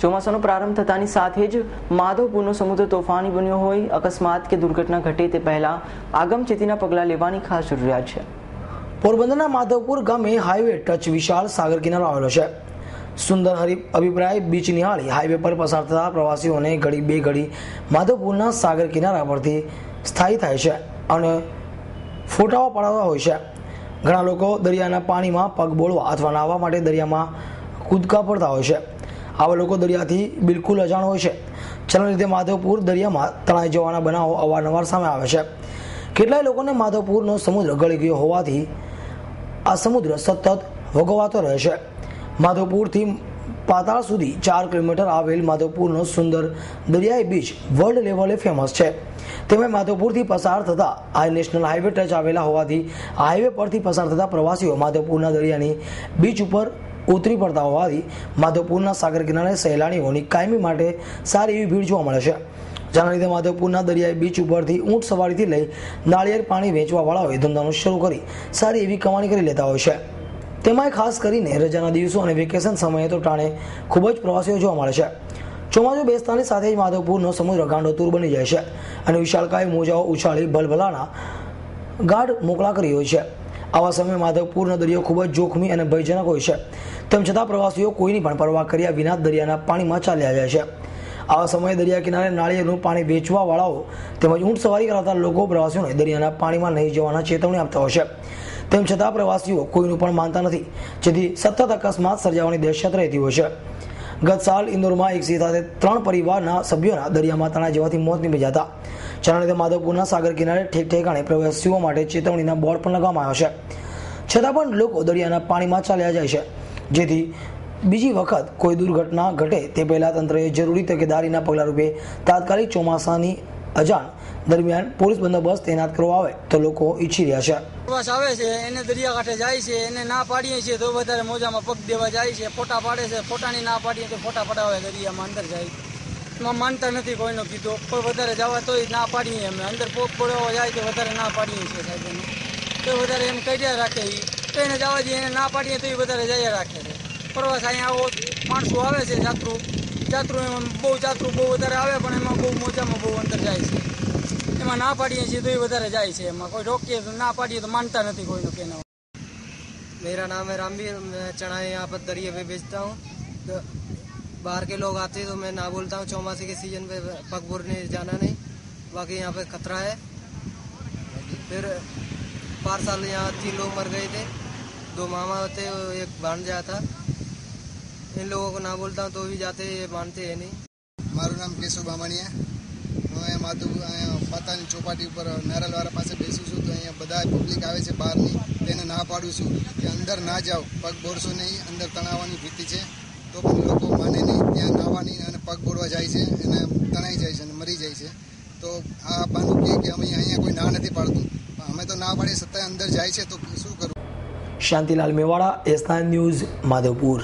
ચોમાસાનો પ્રારંભ થતાની સાથે જ માધવપુરનો સમુદ્ર તોફાની બન્યો હોય. અકસ્માત કે દુર્ઘટના ઘટે તે પહેલા આગમચેતીના પગલાં લેવાની ખાસ જરૂરિયાત છે. પોરબંદરના માધવપુર ગામે હાઈવે ટચ વિશાળ સાગર કિનારો આવેલો છે. સુંદર હરિ અભિપ્રાય બીચ નિહાળી હાઈવે પર પસાર થતા પ્રવાસીઓને ઘડી બે ઘડી માધવપુરના સાગર કિનારા પરથી સ્થાયી થાય છે અને ફોટાઓ પડાવતા હોય છે. ઘણા લોકો દરિયાના પાણીમાં પગ બોળવા અથવા નાહવા માટે દરિયામાં કૂદકા પડતા હોય છે. આવા લોકો દરિયાથી બિલકુલ અજાણ હોય છે. જેના લીધે માધવપુર દરિયામાં તણાઈ જવાના બનાવો અવારનવાર સામે આવે છે. કેટલાય લોકોને માધવપુરનો સમુદ્ર ગળી ગયો હોવાથી આ સમુદ્ર સતત ભોગવાતો રહે છે. માધવપુરથી પાતાળ સુધી ચાર કિલોમીટર આવેલ માધવપુરનો સુંદર દરિયાઈ બીચ વર્લ્ડ લેવલે ફેમસ છે. તેમજ માધવપુરથી પસાર થતા આ નેશનલ હાઈવે ટચ આવેલા હોવાથી હાઈવે પરથી પસાર થતા પ્રવાસીઓ માધવપુરના દરિયાની બીચ ઉપર ઉતરી પડતા હોવાથી માધવપુરના સાગર કિનારે સહેલાણીઓની કાયમી માટે સારી એવી ભીડ જોવા મળે છે. જેના લીધે માધવપુરના દરિયાઈ બીચ ઉપરથી ઊંટ સવારીથી લઈ નાળિયેર પાણી વેચવાવાળાઓએ ધંધાનો શરૂ કરી સારી એવી કમાણી કરી લેતા હોય છે. તેમાંય ખાસ કરીને રજાના દિવસો અને વેકેશન સમયે તો ટાણે ખૂબ જ પ્રવાસીઓ જોવા મળે છે. ચોમાસું બેસતાની સાથે જ માધવપુરનો સમુદ્ર ગાંડોતુર બની જાય છે અને વિશાળકાય મોજાઓ ઉછાળી ભલભલાના ગાઢ મોકળા કરી હોય છે. આવા સમયે માધવપુરનો દરિયો ખૂબ જ જોખમી અને ભયજનક હોય છે. તેમ છતાં પ્રવાસીઓ કોઈની પણ પરવા કર્યા વિના દરિયાના પાણીમાં ચાલ્યા જાય છે. આવા સમયે દરિયા કિનારે નાળિયેરનું પાણી વેચવા વાળાઓ તેમજ ઊંટ સવારી કરાવતા લોકો પ્રવાસીઓને દરિયાના પાણીમાં નહીં જવાના ચેતવણી આપતા હોય છે. તેમ છતાં પ્રવાસીઓ કોઈનું પણ માનતા નથી, જેથી સતત અકસ્માત સર્જાવાની દહેશત રહેતી હોય છે. ગત સાલ ઇન્દોરમાં એક સાથે ત્રણ પરિવારના સભ્યોના દરિયામાં તણાઈ જવાથી મોત નીપજ્યા હતા. જેના માધવપુરના સાગર કિનારે ઠેક ઠેકાણે પ્રવાસીઓ માટે ચેતવણીના બોર્ડ પણ લગાવવામાં આવ્યો છે. છતાં પણ લોકો દરિયાના પાણીમાં ચાલ્યા જાય છે. જેથી બીજી વખત કોઈ દુર્ઘટના ઘટે તે પહેલા તંત્રએ જરૂરી તકેદારીના પગલારૂપે તાત્કાલિક ચોમાસાની અજાણ દરમિયાન પોલીસ બંદોબસ્ત તૈનાત કરવા આવે તો લોકો ઈચ્છી રહ્યા છે. પ્રવાસ આવે છે, એને દરિયાકાંઠે જાય છે, એને ના પાડીએ છીએ તો વધારે મોજામાં પગ દેવા જાય છે, ફોટા પાડે છે, ફોટાની ના પાડીએ તો ફોટા પડાવે દરિયામાં, અંદર જાય. એમાં માનતા નથી કોઈનો કીધો પણ વધારે જવા તોય ના પાડીએ અમે અંદર પોક પડવા જાય તો વધારે ના પાડીએ છીએ સાહેબ એને તો વધારે એમ કર્યા રાખે એ તો એને જવા દઈએ એને ના પાડીએ તો એ વધારે જયા રાખે છે પ્રવાસ અહીંયા આવો માણસો આવે છે જાત્રુ જાત્રુ એમાં બહુ જાત્રુ બહુ વધારે આવે પણ એમાં બહુ મોજામાં બહુ અંદર જાય છે એમાં ના પાડીએ છીએ તો એ વધારે જાય છે એમાં કોઈ રોકીએ તો ના પાડીએ તો માનતા નથી કોઈનું કેના मेरा नाम है रामवीर मैं चढ़ाए यहाँ पर दरिया पे बेचता हूँ तो बाहर के लोग आते हैं तो मैं ना बोलता हूँ चौमासी के सीजन पे पग बोरने जाना नहीं बाकी यहाँ पे खतरा है फिर पार साल यहाँ तीन लोग मर गए थे दो मामा थे और एक भांजा था इन लोगों को ना बोलता हूँ तो भी जाते ये मानते हैं नहीं મારું નામ કેશવ બામણિયા હું અહીંયા માધુ અહીંયા પાતાની ચોપાટી ઉપર નારલવાળા પાસે બેસું છું તો અહીંયા બધા પબ્લિક આવે છે બહારની તેને ના પાડું છું કે અંદર ના જાઓ પગ બોરશો નહીં અંદર તણાવવાની ભીતિ છે તો પણ લોકો માને નહીં ત્યાં નાવાની બોરવા જાય છે અને તણાઈ જાય છે અને મરી જાય છે. તો આ બાનું કહે કે અમે અહીંયા કોઈ ના નથી પાડતું. અમે તો ના પાડીએ છતાંય અંદર જાય છે, તો શું કરવું શાંતિલાલ મેવાડા એસના ન્યૂઝ, માધવપુર.